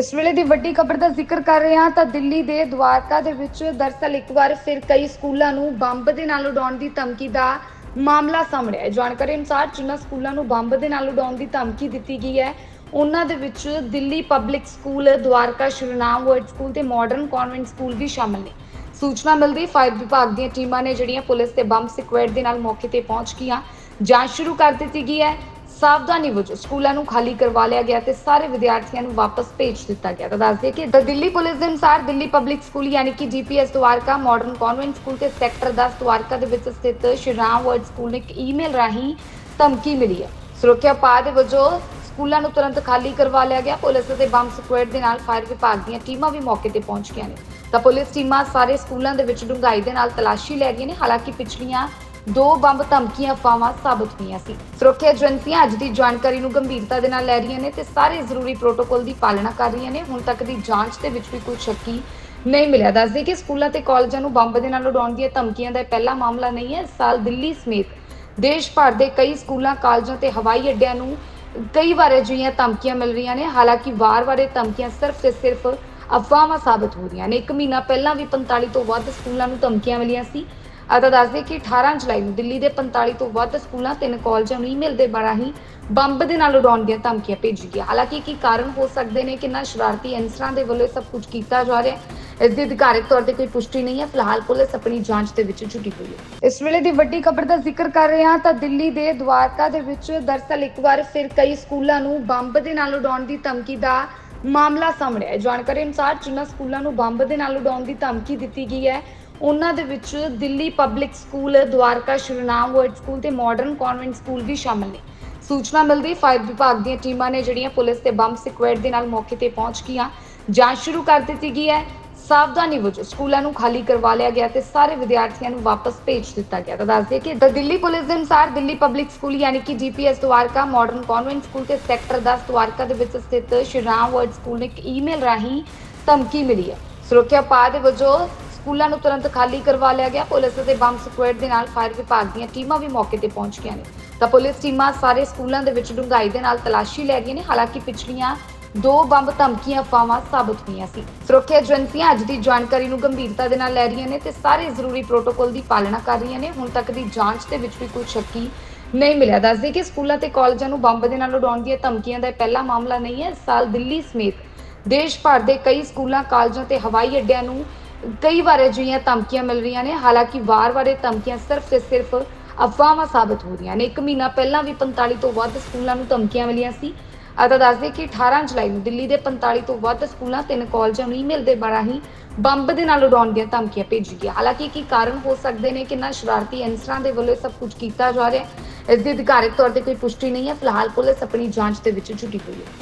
ਇਸ ਵੇਲੇ ਦੀ ਵੱਡੀ ਖਬਰ ਦਾ ਜ਼ਿਕਰ ਕਰ ਰਹੇ ਹਾਂ ਤਾਂ ਦਿੱਲੀ ਦੇ ਦਵਾਰਕਾ ਦੇ ਵਿੱਚ ਦਰਸਲ ਇੱਕ ਵਾਰ ਫਿਰ ਕਈ ਸਕੂਲਾਂ ਨੂੰ ਬੰਬ ਦੇ ਨਾਲ ਉਡਾਉਣ ਦੀ ਧਮਕੀ ਦਾ ਮਾਮਲਾ ਸਾਹਮਣੇ ਆਇਆ। ਜਾਣਕਾਰੀ ਅਨੁਸਾਰ ਜਿਨ੍ਹਾਂ ਸਕੂਲਾਂ ਨੂੰ ਬੰਬ ਦੇ ਨਾਲ ਉਡਾਉਣ ਦੀ ਧਮਕੀ ਦਿੱਤੀ ਗਈ ਹੈ, ਉਹਨਾਂ ਦੇ ਵਿੱਚ Delhi public school, Dwarka Shriram world school ਤੇ ਮਾਡਰਨ ਕਨਵੈਂਟ ਸਕੂਲ ਵੀ ਸ਼ਾਮਲ ਨੇ। ਸੂਚਨਾ ਮਿਲਦੀ ਫਾਇਰ ਵਿਭਾਗ ਦੀਆਂ ਟੀਮਾਂ ਨੇ ਜਿਹੜੀਆਂ ਪੁਲਿਸ ਤੇ ਬੰਬ ਸਕੁਐਡ ਦੇ ਨਾਲ ਮੌਕੇ ਤੇ ਪਹੁੰਚ ਗਈਆਂ, ਜਾਂਚ ਸ਼ੁਰੂ ਕਰ ਦਿੱਤੀ ਗਈ ਹੈ। ਸਾਵਧਾਨੀ ਵਜੋਂ ਸਕੂਲਾਂ ਨੂੰ ਖਾਲੀ ਕਰਵਾ ਲਿਆ ਗਿਆ ਤੇ ਸਾਰੇ ਵਿਦਿਆਰਥੀਆਂ ਨੂੰ ਵਾਪਸ ਭੇਜ ਦਿੱਤਾ ਗਿਆ। ਤਾਂ ਦੱਸ ਕਿ ਦਿੱਲੀ ਪੁਲਿਸ ਦੇ ਅਨੁਸਾਰ ਦਿੱਲੀ ਪਬਲਿਕ ਸਕੂਲ ਯਾਨੀ ਕਿ GPS Dwarka modern convent school ਤੇ ਸੈਕਟਰ 10 ਦਵਾਰਕਾ ਦੇ ਵਿੱਚ ਸਥਿਤ ਸ਼੍ਰੀਰਾਮ ਵਰਡ ਸਕੂਲ ਨੂੰ ਇੱਕ ਈਮੇਲ ਰਾਹੀਂ ਧਮਕੀ ਮਿਲੀ ਹੈ। ਸੁਰੱਖਿਆ ਪਾ ਵਜੋਂ ਸਕੂਲਾਂ ਨੂੰ ਤੁਰੰਤ ਖਾਲੀ ਕਰਵਾ ਲਿਆ ਗਿਆ। ਪੁਲਿਸ ਅਤੇ ਬੰਬ ਸਕੁਐਡ ਦੇ ਨਾਲ ਫਾਇਰ ਵਿਭਾਗ ਦੀਆਂ ਟੀਮਾਂ ਵੀ ਮੌਕੇ ਤੇ ਪਹੁੰਚ ਗਈਆਂ ਨੇ। ਤਾਂ ਪੁਲਿਸ ਟੀਮਾਂ ਸਾਰੇ ਸਕੂਲਾਂ ਦੇ ਵਿੱਚ ਡੂੰਘਾਈ ਦੇ ਨਾਲ ਤਲਾਸ਼ੀ ਲੈ ਗਈਆਂ ਨੇ। ਹਾਲਾਂਕਿ ਪਿਛਲੀਆਂ ਦੋ ਬੰਬ ਧਮਕੀਆਂ ਅਫਵਾਹਾਂ ਸਾਬਤ ਹੋਈਆਂ ਸੀ। ਸੁਰੱਖਿਆ ਏਜੰਸੀਆਂ ਅੱਜ ਦੀ ਜਾਣਕਾਰੀ ਨੂੰ ਗੰਭੀਰਤਾ ਦੇ ਨਾਲ ਲੈ ਰਹੀਆਂ ਨੇ ਤੇ ਸਾਰੇ ਜ਼ਰੂਰੀ ਪ੍ਰੋਟੋਕੋਲ ਦੀ ਪਾਲਣਾ ਕਰ ਰਹੀਆਂ ਨੇ। ਹੁਣ ਤੱਕ ਦੀ ਜਾਂਚ ਦੇ ਵਿੱਚ ਵੀ ਕੋਈ ਸ਼ੱਕੀ ਨਹੀਂ ਮਿਲਿਆ। ਦੱਸਦੇ ਕਿ ਸਕੂਲਾਂ ਤੇ ਕਾਲਜਾਂ ਨੂੰ ਬੰਬ ਦੇ ਨਾਲ ਉਡਾਉਣ ਦੀਆਂ ਧਮਕੀਆਂ ਦਾ ਇਹ ਪਹਿਲਾ ਮਾਮਲਾ ਨਹੀਂ ਹੈ। ਇਸ ਸਾਲ ਦਿੱਲੀ ਸਮੇਤ ਦੇਸ਼ ਭਰ ਦੇ ਕਈ ਸਕੂਲਾਂ, ਕਾਲਜਾਂ ਤੇ ਹਵਾਈ ਅੱਡਿਆਂ ਨੂੰ ਕਈ ਵਾਰ ਅਜਿਹੀਆਂ ਧਮਕੀਆਂ ਮਿਲ ਰਹੀਆਂ ਨੇ। ਹਾਲਾਂਕਿ ਵਾਰ-ਵਾਰ ਇਹ ਧਮਕੀਆਂ ਸਿਰਫ ਤੇ ਸਿਰਫ ਅਫਵਾਹਾਂ ਸਾਬਤ ਹੋ ਰਹੀਆਂ ਨੇ। ਇੱਕ ਮਹੀਨਾ ਪਹਿਲਾਂ ਵੀ 45 ਤੋਂ ਵੱਧ ਸਕੂਲਾਂ ਨੂੰ ਧਮਕੀਆਂ ਮਿਲੀਆਂ ਸੀ। ਅਤੇ ਦੱਸਦੇ ਕਿ 18 ਜੁਲਾਈ ਨੂੰ ਦਿੱਲੀ ਦੇ 45 ਤੋਂ ਵੱਧ ਸਕੂਲਾਂ, ਤਿੰਨ ਕਾਲਜਾਂ ਨੂੰ ਈਮੇਲ ਦੇ ਰਾਹੀਂ ਬੰਬ ਦੇ ਨਾਲ ਉਡਾਉਣ ਦੀਆਂ ਧਮਕੀਆਂ ਭੇਜੀ ਗਈਆਂ। ਹਾਲਾਂਕਿ ਕੀ ਕਾਰਨ ਹੋ ਸਕਦੇ ਨੇ ਕਿ ਸ਼ਰਾਰਤੀ ਅਨਸਰਾਂ ਦੇ ਵੱਲੋਂ ਇਹ ਸਭ ਕੁਝ ਕੀਤਾ ਜਾ ਰਿਹਾ ਹੈ, ਇਸ ਦੀ ਅਧਿਕਾਰਕ ਤੌਰ ਤੇ ਕੋਈ ਪੁਸ਼ਟੀ ਨਹੀਂ ਹੈ। ਫਿਲਹਾਲ ਪੁਲਿਸ ਆਪਣੀ ਜਾਂਚ ਦੇ ਵਿੱਚ ਜੁਟੀ ਹੋਈ ਹੈ। ਇਸ ਵੇਲੇ ਦੀ ਵੱਡੀ ਖਬਰ ਦਾ ਜ਼ਿਕਰ ਕਰ ਰਹੇ ਹਾਂ ਤਾਂ ਦਿੱਲੀ ਦੇ ਦਵਾਰਕਾ ਦੇ ਵਿੱਚ ਦਰਸਲ ਇੱਕ ਵਾਰ ਫਿਰ ਕਈ ਸਕੂਲਾਂ ਨੂੰ ਬੰਬ ਦੇ ਨਾਲ ਉਡਾਉਣ ਦੀ ਧਮਕੀ ਦਾ ਮਾਮਲਾ ਸਾਹਮਣੇ ਆਇਆ। ਜਾਣਕਾਰੀ ਅਨੁਸਾਰ ਜਿਨ੍ਹਾਂ ਸਕੂਲਾਂ ਨੂੰ ਬੰਬ ਦੇ ਨਾਲ ਉਡਾਉਣ ਦੀ ਧਮਕੀ ਦਿੱਤੀ ਗਈ ਹੈ। ਉਹਨਾਂ ਦੇ ਵਿੱਚ Delhi public school Dwarka Shriram world school ਤੇ ਮਾਡਰਨ ਕਨਵੈਂਟ ਸਕੂਲ ਵੀ ਸ਼ਾਮਲ ਨੇ। ਸੂਚਨਾ ਮਿਲਦੀ ਫਾਇਰ ਵਿਭਾਗ ਦੀਆਂ ਟੀਮਾਂ ਨੇ ਜਿਹੜੀਆਂ ਪੁਲਿਸ ਤੇ ਬੰਬ ਸਕੁਐਡ ਦੇ ਨਾਲ ਮੌਕੇ ਤੇ ਪਹੁੰਚ ਗਈਆਂ, ਜਾਂਚ ਸ਼ੁਰੂ ਕਰ ਦਿੱਤੀ ਗਈ ਹੈ। ਸਾਵਧਾਨੀ ਵਜੋਂ ਸਕੂਲਾਂ ਨੂੰ ਖਾਲੀ ਕਰਵਾ ਲਿਆ ਗਿਆ ਤੇ ਸਾਰੇ ਵਿਦਿਆਰਥੀਆਂ ਨੂੰ ਵਾਪਸ ਭੇਜ ਦਿੱਤਾ ਗਿਆ। ਤਾਂ ਦੱਸ ਦਈਏ ਕਿ ਦਿੱਲੀ ਪੁਲਿਸ ਦੇ ਅਨੁਸਾਰ ਦਿੱਲੀ ਪਬਲਿਕ ਸਕੂਲ ਯਾਨੀ ਕਿ GPS Dwarka modern convent school ਤੇ ਸੈਕਟਰ 10 ਦਵਾਰਕਾ ਦੇ ਵਿੱਚ ਸਥਿਤ ਸ਼੍ਰੀਰਾਮ ਵਰਡ ਸਕੂਲ ਨੂੰ ਇੱਕ ਈਮੇਲ ਰਾਹੀਂ ਧਮਕੀ ਮਿਲੀ ਹੈ। ਸੁਰੱਖਿਆ ਪਾ ਦੇ ਵਜੋਂ ਸਕੂਲਾਂ ਨੂੰ ਤੁਰੰਤ ਖਾਲੀ ਕਰਵਾ ਲਿਆ ਗਿਆ। ਪੁਲਿਸ ਅਤੇ ਬੰਬ ਸਕੁਐਡ ਦੇ ਨਾਲ ਫਾਇਰ ਵਿਭਾਗ ਦੀਆਂ ਟੀਮਾਂ ਵੀ ਮੌਕੇ ਤੇ ਪਹੁੰਚ ਗਈਆਂ ਨੇ। ਤਾਂ ਪੁਲਿਸ ਟੀਮਾਂ ਸਾਰੇ ਸਕੂਲਾਂ ਦੇ ਵਿੱਚ ਡੂੰਘਾਈ ਦੇ ਨਾਲ ਤਲਾਸ਼ੀ ਲੈ ਗਈਆਂ ਨੇ। ਹਾਲਾਂਕਿ ਪਿਛਲੀਆਂ ਦੋ ਬੰਬ ਧਮਕੀਆਂ ਅਫਵਾਹਾਂ ਸਾਬਤ ਹੋਈਆਂ ਸੀ। ਸੁਰੱਖਿਆ ਏਜੰਸੀਆਂ ਅੱਜ ਦੀ ਜਾਣਕਾਰੀ ਨੂੰ ਗੰਭੀਰਤਾ ਦੇ ਨਾਲ ਲੈ ਰਹੀਆਂ ਨੇ ਤੇ ਸਾਰੇ ਜ਼ਰੂਰੀ ਪ੍ਰੋਟੋਕਾਲ ਦੀ ਪਾਲਣਾ ਕਰ ਰਹੀਆਂ ਨੇ। ਹੁਣ ਤੱਕ ਦੀ ਜਾਂਚ ਦੇ ਵਿੱਚ ਵੀ ਕੋਈ ਸ਼ੱਕੀ ਨਹੀਂ ਮਿਲਿਆ। ਦੱਸਦੇ ਕਿ ਸਕੂਲਾਂ ਤੇ ਕਾਲਜਾਂ ਨੂੰ ਬੰਬ ਦੇ ਨਾਲ ਉਡਾਉਣ ਦੀਆਂ ਧਮਕੀਆਂ ਦਾ ਇਹ ਪਹਿਲਾ ਮਾਮਲਾ ਨਹੀਂ ਹੈ। ਇਸ ਸਾਲ ਦਿੱਲੀ ਸਮੇਤ ਦੇਸ਼ ਭਰ ਦੇ ਕਈ ਸਕੂਲਾਂ, ਕਾਲਜਾਂ ਤੇ ਹਵਾਈ ਅੱਡਿਆਂ ਨੂੰ ਕਈ ਵਾਰ ਅਜਿਹੀਆਂ ਧਮਕੀਆਂ ਮਿਲ ਰਹੀਆਂ ਨੇ। ਹਾਲਾਂਕਿ ਵਾਰ-ਵਾਰ ਇਹ ਧਮਕੀਆਂ ਸਿਰਫ ਤੇ ਸਿਰਫ ਅਫਵਾਹਾਂ ਸਾਬਤ ਹੋ ਰਹੀਆਂ ਨੇ। ਇੱਕ ਮਹੀਨਾ ਪਹਿਲਾਂ ਵੀ 45 ਤੋਂ ਵੱਧ ਸਕੂਲਾਂ ਨੂੰ ਧਮਕੀਆਂ ਮਿਲੀਆਂ ਸੀ। ਅਤੇ ਦੱਸਦੇ ਕਿ 18 ਜੁਲਾਈ ਨੂੰ ਦਿੱਲੀ ਦੇ 45 ਤੋਂ ਵੱਧ ਸਕੂਲਾਂ, ਤਿੰਨ ਕਾਲਜਾਂ ਨੂੰ ਈਮੇਲ ਦੇ ਰਾਹੀਂ ਬੰਬ ਦੇ ਨਾਲ ਉਡਾਉਣ ਦੀਆਂ ਧਮਕੀਆਂ ਭੇਜੀ ਗਈਆਂ। ਹਾਲਾਂਕਿ ਕੀ ਕਾਰਨ ਹੋ ਸਕਦੇ ਨੇ ਕਿ ਸ਼ਰਾਰਤੀ ਅਨਸਰਾਂ ਦੇ ਵੱਲੋਂ ਇਹ ਸਭ ਕੁਝ ਕੀਤਾ ਜਾ ਰਿਹਾ ਹੈ? ਇਸ ਦੀ ਅਧਿਕਾਰਕ ਤੌਰ ਤੇ ਕੋਈ ਪੁਸ਼ਟੀ ਨਹੀਂ ਹੈ। ਫਿਲਹਾਲ ਪੁਲਿਸ ਆਪਣੀ ਜਾਂਚ ਦੇ ਵਿੱਚ ਜੁਟੀ ਹੋਈ ਹੈ।